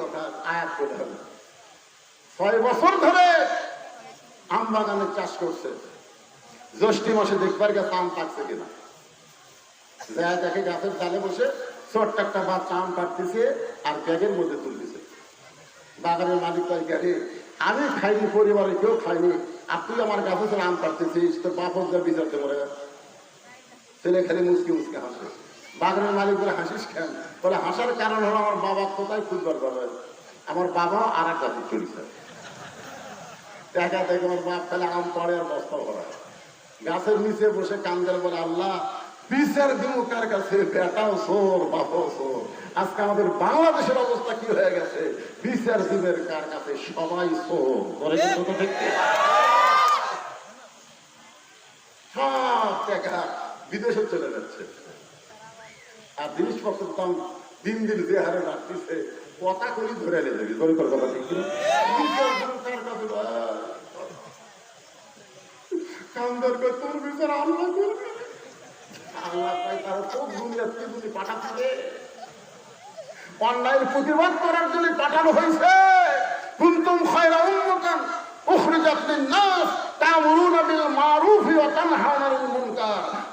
কথা আয়াত করে হবে ছয় বছর ধরে চাষ করছে। জ্যৈষ্ঠী মাসে দেখবার আম কিনা। দেখে গাছের ডালে বসে ছোট্ট একটা বাচ্চা আম আর ব্যাগের মধ্যে তুলতেছে। বাগানের মালিক কয় আমি খাইনি, পরিবারে কেউ খাইনি। আর তুই আমার গাছে আম কাটতেছিস তোর বাপ হচ্ছে বিচারতে মরে ছেলে খালি মুসকি মুসকি হাসে। বাগানের মালিক বলে হাসিস কেন? বলে, হাসার কারণ হলো আমার বাবা কোথায় ফুটবল করে আমার বাবা আর এক জাতির চলিছে দেখা দেখে আমার বাপ খালি আম পড়ে আর গাছের নিচে বসে বলে, আল্লাহ, বিচার দিমু কার কাছে? বেটাও সোর বাপও সোর আজকে আমাদের বাংলাদেশের অবস্থা কি হয়ে গেছে? বিচার দিবের কার কাছে? সবাই সোর করে কি কথা ঠিক? সব টাকা বিদেশে চলে যাচ্ছে। আর জিনিসপত্রের দাম দিন দিন যে হারে বাড়তেছে কথা করি ধরে যাবি। ধরে করে কথা ঠিক? কান্দার তোর বিচার আল্লাহ করবে। তারা করার জন্য পাঠানো হয়েছে।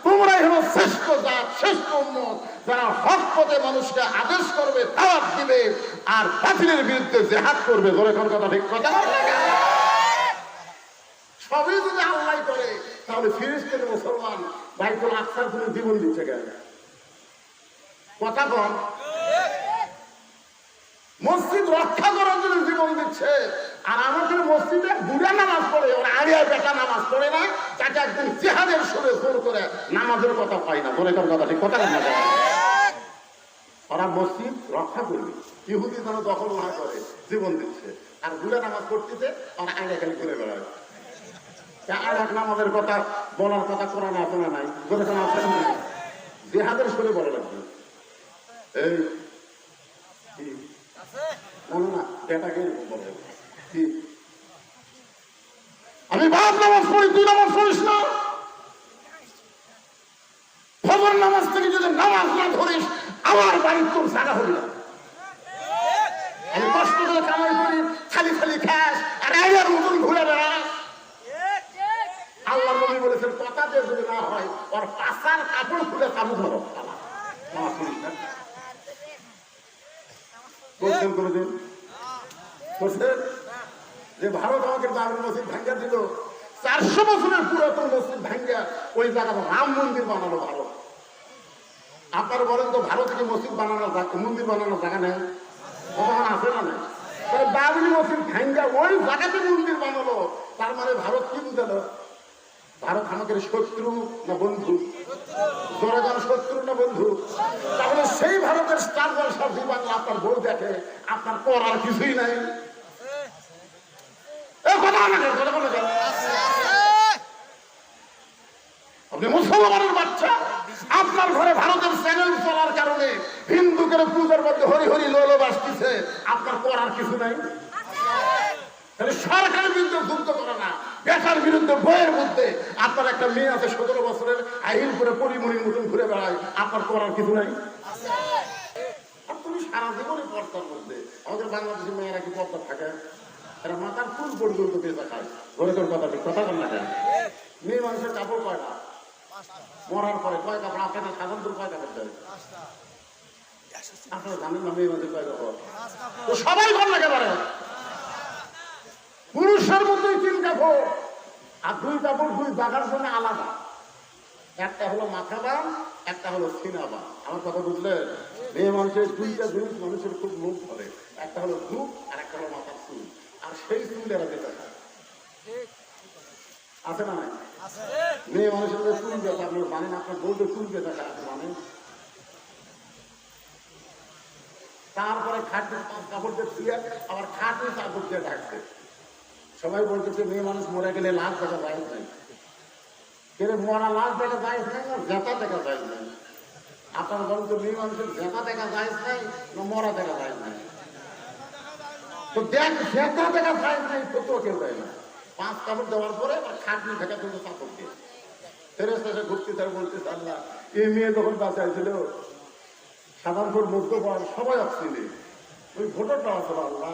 তোমরাই হলো শ্রেষ্ঠ জাত, শ্রেষ্ঠ উম্মত। যারা হক পথে মানুষকে আদেশ করবে দাওয়াত দিবে, আর বাতিলের বিরুদ্ধে জেহাদ করবে। ধরে কোন কথা, ঠিক কথা? সবই যদি আল্লাহ করে, তাহলে ফিরিস্তের মুসলমান বাইকুল আকসার জীবন দিচ্ছে কেন? কথা কম মসজিদ রক্ষা করার জন্য জীবন দিচ্ছে। আর আমাদের মসজিদে বুড়া নামাজ পড়ে, ওরা আড়িয়া বেটা নামাজ পড়ে না, তাকে একদিন জেহাদের সুরে সুর করে নামাজের কথা পাই না। ধরে কোন কথা ঠিক, কথা না। ওরা মসজিদ রক্ষা করবে। ইহুদি যেন দখল না করে, জীবন দিচ্ছে। আর বুড়া নামাজ পড়তেছে, আর আড়িয়া খালি ঘুরে বেড়ায়। আর এক নামাজের কথা বলার কথা কোরআন আছে না নাই? জেহাদের সুরে বলা লাগবে। এই? আমি বাপ নামাজ পড়ি, তুই নামাজ পড়িস না। খবর নামাজ থেকে যদি নামাজ না ধরিস, আমার বাড়ির তোর জায়গা হল আমি কষ্ট করে কামাই করি খালি খালি খাস আর আইয়ার মতন ঘুরে বেড়াস আল্লাহ নবী বলেছেন কথা যে যদি না হয় ওর পাশার কাপড় খুলে কাবু ধরো শালা। নামাজ পড়িস না বলছেন কোনদিন যে ভারত আমাকে বাবরি মসজিদ ভাঙ্গা দিল। চারশো বছরের পুরাতন মসজিদ ভাঙ্গা, ওই জায়গাটা রাম মন্দির বানালো ভারত। আপনারা বলেন তো, ভারত থেকে মসজিদ বানানো মন্দির বানানো জায়গা নেই? ওখানে আছে না নেই। তাহলে বাবরি মসজিদ ভাঙ্গা, ওই জায়গাতে মন্দির বানালো। তার মানে ভারত কি বুঝালো? ভারত আমাদের শত্রু না বন্ধু? জনগণ শত্রু না বন্ধু? তাহলে সেই ভারতের স্টার জলসা বাংলা আপনার বউ দেখে, আপনার করার কিছুই নাই এ কথা আমাকে কথা বলে দেন। আপনি মুসলমানের বাচ্চা। আপনার ঘরে ভারতের চ্যানেল চলার কারণে হিন্দুদের পূজার মধ্যে হরি হরি লোল বাসতেছে আপনার করার কিছু নাই। সরকারের বিরুদ্ধে যুদ্ধ করে না। বেকার বিরুদ্ধে বইয়ের মধ্যে আপনার একটা মেয়ে আছে সতেরো বছরের আহিল করে পরিমণির মতন ঘুরে বেড়ায়। আপনার করার কিছু নাই। সারা জীবনই পর্দার মধ্যে। আমাদের বাংলাদেশের মেয়েরা কি পর্দা থাকে? এরা মাথার ফুল পর্যন্ত বেঁচে খায় ঘরে তোর কথা কথা বল না মেয়ে মানুষের কাপড় কয়টা মরার পরে কয় কাপড় আপনাদের সাধারণত কয় কাপড় দেয়? আপনারা জানেন না মেয়ে মানুষের কয় কাপড়? সবাই কর না একেবারে পুরুষের মধ্যেই তিন কাপড়, আর দুই কাপড় দুই জায়গার জন্য আলাদা। একটা হলো মাথা বাম, একটা হলো সিনা বাম। আমার কথা বুঝলেন? মেয়ে মানুষের দুইটা জিনিস মানুষের খুব লোভ ধরে। একটা হলো ধূপ আর একটা হলো চুল আর সেই আছে না মেয়ে মানুষের চুল আপনার চুল তারপরে খাটের কাপড় দিয়ে শুয়ে আবার খাটের কাপড় দিয়ে ঢাকছে। সবাই বলতেছে মেয়ে মানুষ মরে গেলে লাশ দেখা যায় নাই। কিন্তু মরা লাশ দেখা যায় নাই না জেতা দেখা যায় নাই? আপনার বলেন তো মেয়ে মানুষের জেতা দেখা যায় নাই না মরা দেখা যায় নাই? তো দেখ জেতা দেখা যায় নাই তো তো কেউ দেয় না। পাঁচ কাপড় দেওয়ার পরে খাটনি ঢাকা তুলতে কাপড় দিয়ে। ফেরেস এসে ঘুরতে তার বলতে এই মেয়ে যখন বাঁচাইছিল, সাধারণত মধ্য বয়স সবাই অক্সিজেন ওই ভোটারটা আসলো আল্লাহ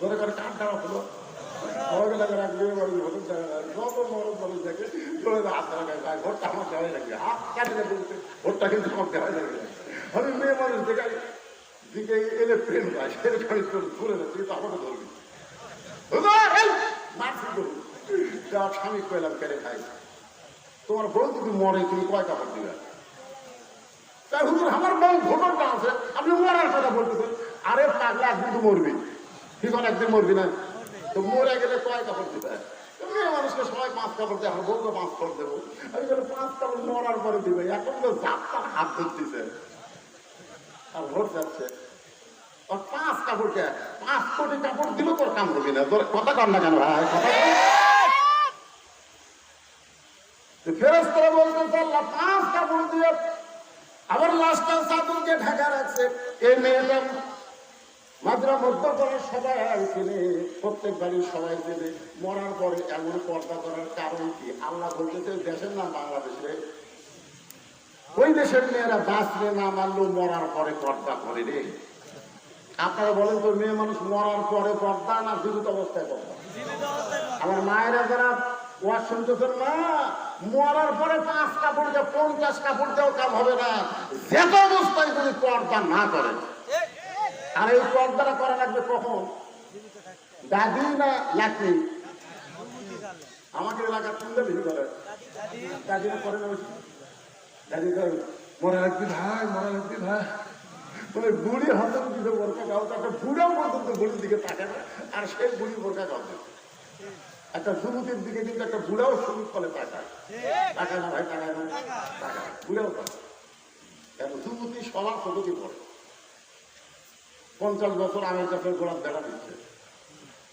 ধরে করে কার খাওয়া হলো সবাই লাগে রাখবে বাড়ি ভোটার যত মরদ মানুষ চলে হাত লাগায় ভোটটা আমার দেওয়াই লাগবে। হাত কাটলে ভোটটা কিন্তু আমার দেওয়াই লাগবে। আমি মেয়ে মানুষ দেখাই দিকে এলে প্রেম স্বামী কইলাম কেড়ে খাই। তোমার বউ যদি মরে, তুমি কয় কাপড় দিবে? তাই হুজুর, আমার বউ ভোটারটা আছে, আপনি মরার কথা বলতেছেন। আরে পাগলা একদিন তো মরবি। ঠিক একদিন মরবি না? তো মরে গেলে কয় কাপড় দিবে? মানুষকে সবাই পাঁচ কাপড় দেয়, আমার বউকে পাঁচ কাপড় দেবো। আমি পাঁচ কাপড় মরার পরে দিবে। এখন তো যাত্রার হাত ধরতেছে। আর ভোট যাচ্ছে। দিয়ে ঢাকা রাখছে। এই মেয়েটা মাদ্রা মধ্য করে সবাই কিনে প্রত্যেক বাড়ির সবাই দেবে মরার পরে এমন পর্দা করার কারণ কি? আল্লাহ বলতেছে, দেশের নাম বাংলাদেশে ওই দেশের মেয়েরা বাঁচলে না মারলেও মরার পরে পর্দা করে রে। আপনারা বলেন তো, মেয়ে মানুষ মরার পরে পর্দা না জীবিত অবস্থায় পর্দা? আমার মায়েরা যারা ওয়াজ না মরার পরে পাঁচ কাপড় দিয়ে পঞ্চাশ কাপড় দেওয়া কাম হবে না। যেত অবস্থায় যদি পর্দা না করে, আর এই পর্দাটা করা লাগবে কখন? দাদি না লাকড়ি আমাকে এলাকার শুনলে বেশি করে? দাদিরা করে না মরা লাগবে ভাই মরা লাগবে ভাই। মানে বুড়ি হাতে দিতে বোরকা গাও একটা বুড়াও পর্যন্ত বুড়ির দিকে আর সেই বুড়ি গাও একটা দিকে কিন্তু একটা বুড়াও তাকায়। না, ভাই পঞ্চাশ বছর আমের কাছে গোলাপ দেখা দিচ্ছে।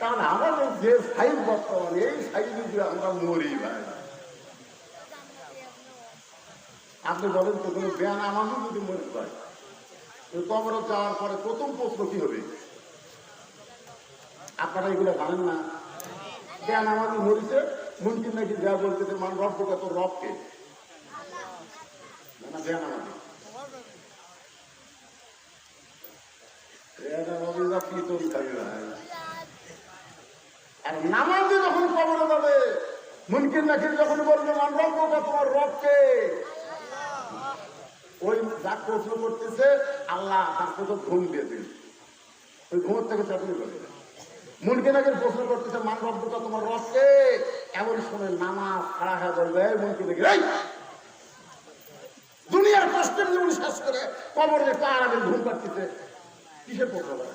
কারণ আমাদের যে সাইজ বর্তমানে এই সাইজে যদি আমরা মরি ভাই আপনি বলেন তো কোনো জ্ঞান আমাদের যদি যায় ওই কবরে যাওয়ার পরে প্রথম প্রশ্ন কি হবে আপনারা এগুলো জানেন না জ্ঞান আমাদের মরিছে মুমকিন নাকি যা বলতেছে মান রব কত রবকে না জ্ঞান আমাদের এটা রবিদা পিতল খাবি ভাই আর নামাজে যখন কবরে যাবে মুনকিন নাকির যখন বলবে মান রব কত তোমার রবকে। ওই যা প্রশ্ন করতেছে, আল্লাহ তার কত ঘুম দিয়ে দিন ওই ঘুমের থেকে চাকরি করে মুনকে নাকি প্রশ্ন করতেছে, মান রব্বটা তোমার রবকে? এমন সময় নামাজ খাড়া হয়ে বলবে, এই মুনকে দেখে এই! দুনিয়ার কষ্টের জীবন শেষ করে কবরে পা আরামে ঘুম পাচ্ছিতে কিসের প্রশ্ন করে?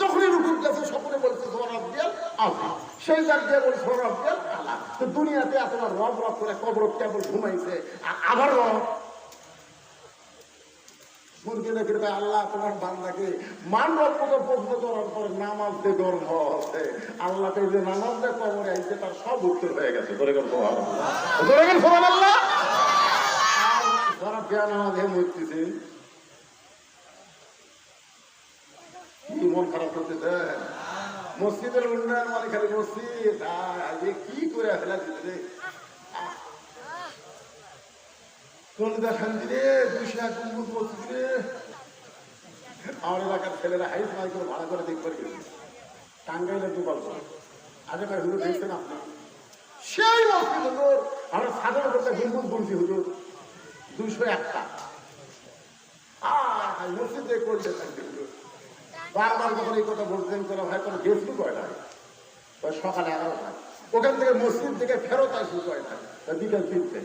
যখনই রুকুর কাছে সকলে বলছে সোমান রব্বিয়াল আল্লাহ। সেই জায়গা দিয়ে বলছে রব্বিয়াল আল্লাহ, তো দুনিয়াতে এতবার রব রব করে কবর কেবল ঘুমাইছে, আর আবার রব। আল্লাহ, তোমার বান্দাকে মান রব্বকে প্রশ্ন করার পরে নামাজ দিয়ে গর্ব হচ্ছে। আল্লাহকে দিয়ে তার সব উত্তর হয়ে গেছে। মন খারাপ করতেছে মসজিদের উন্নয়ন মানে খালি মসজিদ। আজকে কি করে ফেলা দিচ্ছে কলদা শান্তি রে দুশো এক মসজিদ রে আমার এলাকার ছেলেরা হাইস করে ভাড়া করে দেখবার গেছে টাঙ্গাইলের করে আগে ভাই হুজুর দেখছেন আপনি? সেই মসজিদ হুজুর। আমরা সাধারণ করতে গম্বুজ বলছি হুজুর। দুশো একটা। আর মসজিদে করতে থাকবে। বারবার যখন এই কথা বলতেন করে ভাই কোনো গেস্টই কয়টা ওই সকালে এগারোটা ওখান থেকে মসজিদ থেকে ফেরত আসি কয়টা তা বিকেল তিনটে।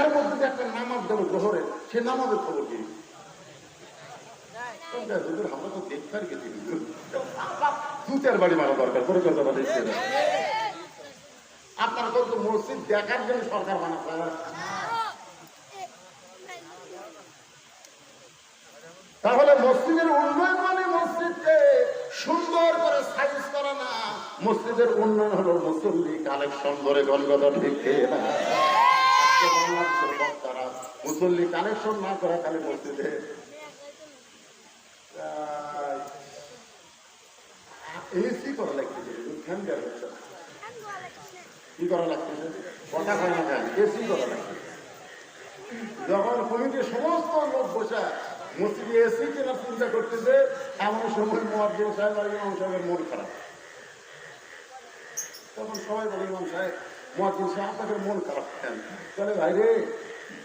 এর মধ্যে যে একটা নামাজ দেবো জোহরে, সে নামাজের খবর কি? তাহলে মসজিদের উন্নয়ন সুন্দর করে সাইজ করা না। মসজিদের উন্নয়ন হলো মুসল্লি কালেকশন করে না। আজকে মুসল্লি কালেকশন না করা মসজিদে। এসি করা লাগতেছে কি করা লাগতেছে কথা কয় না এসি করা লাগতেছে যখন কমিটির সমস্ত লোক বসে মসজিদে এসি কেনা চিন্তা করতেছে এমন সময় মহাদ্দিন সাহেব আর ইমাম সাহেবের মন খারাপ। তখন সবাই বলে, ইমাম সাহেব মহাদ্দিন সাহেব, আপনাদের মন খারাপ কেন? বলে, ভাই রে,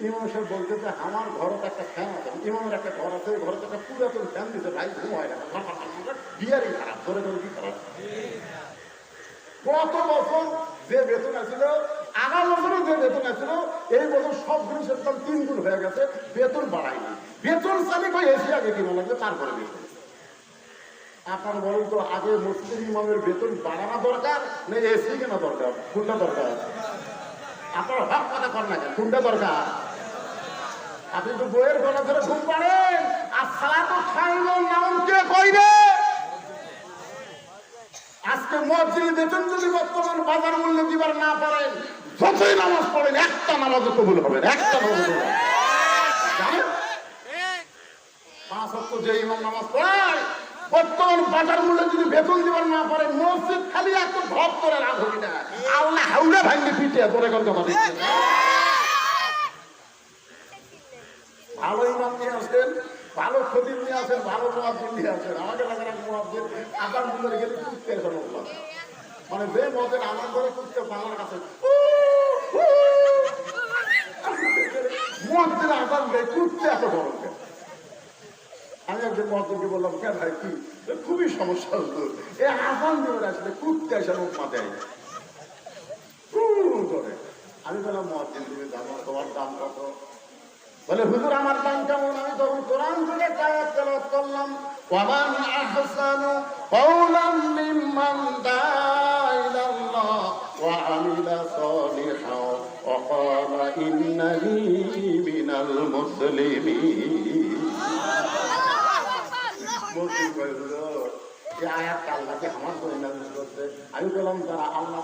ইমাম সাহেব বলতেছে আমার ঘরে একটা ফ্যান আছে, ইমামের একটা ঘর আছে ঘরে একটা পুরাতন ফ্যান দিতে ভাই, ঘুম হয় না। বিয়ারই খারাপ ধরে ধরে কি খারাপ? গত বছর যে বেতন আছিল বছরও যে বেতন এই বছর সব জিনিসের দাম তিন গুণ হয়ে গেছে, বেতন বাড়ায়নি বেতন চালে কই আগে কিনা লাগবে তারপরে বেতন। তো, আগে মসজিদের ইমামের বেতন বাড়ানো দরকার না এসি কেনা দরকার? কোনটা দরকার? আপনার হক কথা কর না কোনটা দরকার? আপনি তো বইয়ের গলা ধরে ঘুম পাড়েন। আর সালা খাইল নাম কে কইবে? আজকে মসজিদ বেতন যদি বর্তমান বাজার মূল্য দিবার না পারেন যতই নামাজ পড়েন, একটা নামাজ কবুল হবে নামাজ একটা ভব করে লাভ হবি না আল্লাহ হাউলে ভাঙ্গে পিঠে তোরে কোন কথা ভালো নিয়ে ভালো ভালো নিয়ে আমাকে মানে যে মদের আমার কুদতে আমার কাছে মোয়াজ্জিন আগাম দেয় কুদতে এত গরম? আমি একজন মহাজনকে বললাম, কেন ভাই, কি? খুবই সমস্যা হতো এ আজান দিয়ে আসলে কুদতে আসে লোক মাথায় হুম করে আমি বললাম মহাজিন তুমি জানো তোমার দাম কত? বলে, হুজুর, আমার দাম কেমন? আমি তখন কোরআন থেকে কায়াত তেলাওয়াত করলাম। ওয়ামান আহসানু কওলাম মিম্মান দাআ মুসলিম আমি বললাম যারা আল্লাহ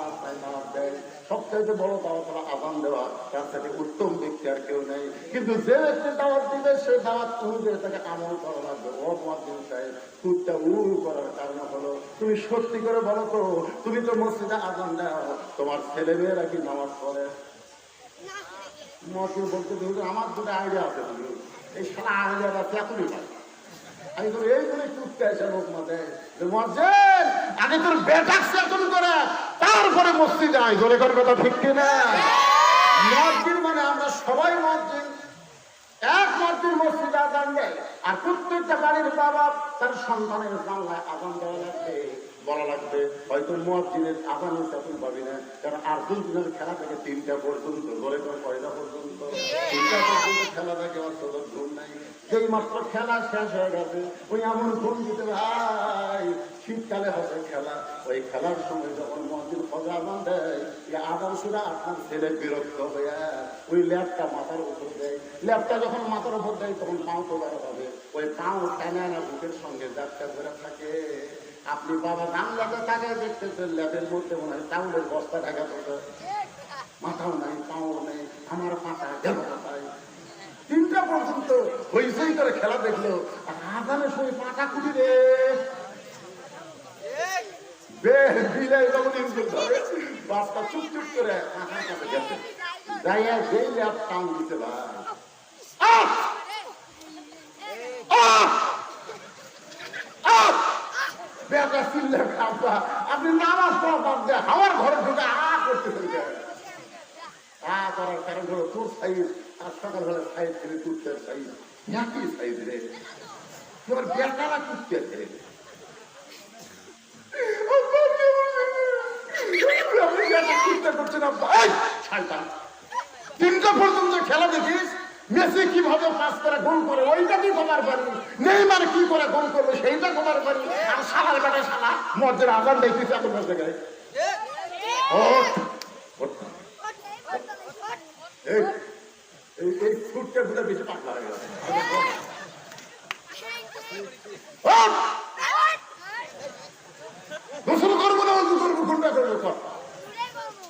বড় দেওয়া তার সাথে উত্তম ব্যক্তি আর কেউ নেই কিন্তু যে ব্যক্তি দাওয়াত দিবে সে দাওয়াত অনুযায়ী তাকে আমল করা লাগবে সাহেব কুটটা উড়ু করার কারণ হলো তুমি সত্যি করে বলো তো, তুমি তো মসজিদে আজান দাও, তোমার ছেলে মেয়েরা কি নামাজ পড়ে? মসজিদ বলতে হুজুর আমার দুটো আইডিয়া আছে এই সারা আইডিয়াটা তেতুলি পায় আমি তো এই করে চুপতে আসে লোক মসজিদ আগে তোর বেটাক সেতন করে, তারপরে মসজিদ আয়, জোরে করে কথা ঠিক কিনা? মসজিদ মানে আমরা সবাই মসজিদ। এক মসজিদ মসজিদ আজান দেয়, আর প্রত্যেকটা বাড়ির বাবা তার সন্তানের জানলায় আজান দেওয়া লাগবে। বলা লাগবে, হয়তো মসজিদের আজানের সেতন পাবি না। কারণ আর্জেন্টিনার খেলা থেকে তিনটা পর্যন্ত ধরে করে কয়টা পর্যন্ত, তিনটা পর্যন্ত খেলা থাকে আমার তোদের ঘুম নাই। যেই মাত্র খেলা শেষ হয়ে গেছে, ওই এমন ঘুম দিতে ভাই শীতকালে হবে খেলা। ওই খেলার সময় যখন মন্দির খোঁজা আজান দেয় আজান শুনে আপনার ছেলে বিরক্ত হয়ে, ওই ল্যাপটা মাথার উপর দেয়। ল্যাপটা যখন মাথার উপর দেয়, তখন পাও তো হবে। ওই পাও টানা না বুকের সঙ্গে যাত্রা করে থাকে। আপনি বাবা জানলাতে তাকে দেখতেছেন ল্যাপের মধ্যে মনে হয় চাউলের বস্তা ঢাকা থাকে। মাথাও নাই, পাও নেই, আমার পাতা গেল কোথায়? তিনটা পর্যন্ত হইসই করে খেলা দেখল, আর আজানের সময় পাটা কুটি রে। বিলাই যখন বাসটা চুপ চুপ করে মাথার যেই ল্যাপ টান দিতে ভাই আহ! আহ! আহ! বেটা চিল্লে খাবা আপনি নামাজ পড়া বাদ দিয়ে হাওয়ার ঘরে ঢুকে আ করতে কেন? আ করার কারণ হলো তোর সাইজ, আর সকালবেলা সাইজ ফেলে তুলতে সাইজ। একই সাইজ রে। তোমার বেটারা কুত্তেছে না এই, শয়তান। তিনটা পর্যন্ত খেলা দেখিস কীভাবে পাস করে গোল করে, ওইটা পারি নেইমার কি করে গোল করবে, সেইটা পারি আর সালার বেটা সালা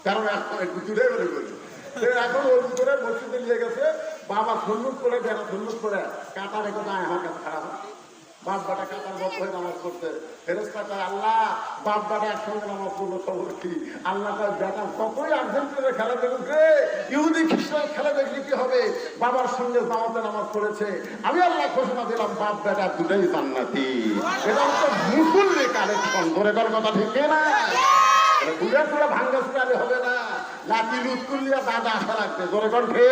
কারণ এখন একটু এখন মসজিদে নিয়ে গেছে। বাবা করে বেড়া করে। আমার কাছে খারাপ নামাজ বাবার সঙ্গে নামাজ পড়েছে। আমি আল্লাহ ঘোষণা দিলাম বাপ বেটা দুটাই জান্নাতি। এটা হচ্ছে মুসল্লি কালেকশন। ধরে কর কথা ঠিক না? ভাঙ্গা ফুটালে হবে না। নাতি করলিয়া দাদা আসা লাগছে জোরে কণ্ঠে